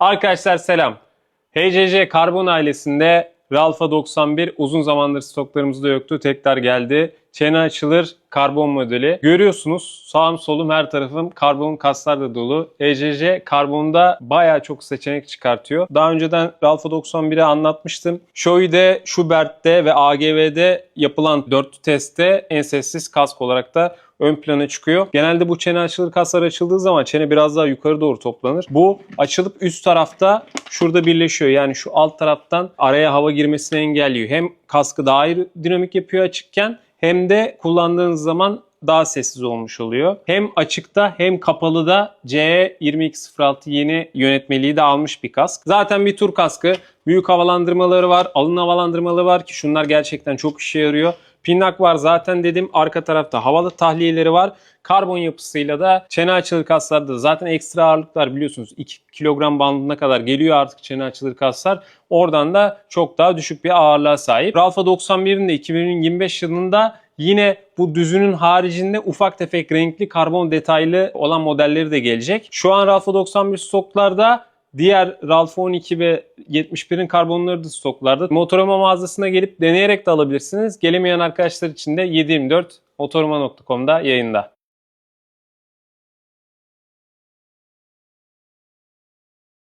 Arkadaşlar selam. HCC Karbon ailesinde Ralfa 91 uzun zamandır stoklarımızda yoktu. Tekrar geldi. Çene açılır karbon modeli. Görüyorsunuz sağım solum her tarafım karbon kaslarla dolu. HCC karbonda bayağı çok seçenek çıkartıyor. Daha önceden Ralfa 91'i anlatmıştım. Shoei'de, Schubert'te ve AGV'de yapılan dörtlü testte en sessiz kask olarak da ön plana çıkıyor. Genelde bu çene açılır kaslar açıldığı zaman çene biraz daha yukarı doğru toplanır. Bu açılıp üst tarafta şurada birleşiyor. Yani şu alt taraftan araya hava girmesini engelliyor. Hem kaskı daha dinamik yapıyor açıkken hem de kullandığınız zaman daha sessiz olmuş oluyor. Hem açıkta hem kapalıda CE2206 yeni yönetmeliği de almış bir kask. Zaten bir tur kaskı. Büyük havalandırmaları var, alın havalandırmaları var ki şunlar gerçekten çok işe yarıyor. Pinnak var zaten dedim. Arka tarafta havalı tahliyeleri var. Karbon yapısıyla da çene açılır kaslarda zaten ekstra ağırlıklar biliyorsunuz 2 kilogram bandına kadar geliyor artık çene açılır kaslar. Oradan da çok daha düşük bir ağırlığa sahip. Ralfa 91'in de 2025 yılında Yine bu düzünün haricinde ufak tefek renkli karbon detaylı olan modelleri de gelecek. Şu an Ralfa 91 stoklarda Diğer Ralph 12 ve 71'in karbonları da stoklarda. Motorama mağazasına gelip deneyerek de alabilirsiniz. Gelemeyen arkadaşlar için de 724 motorama.com'da yayında.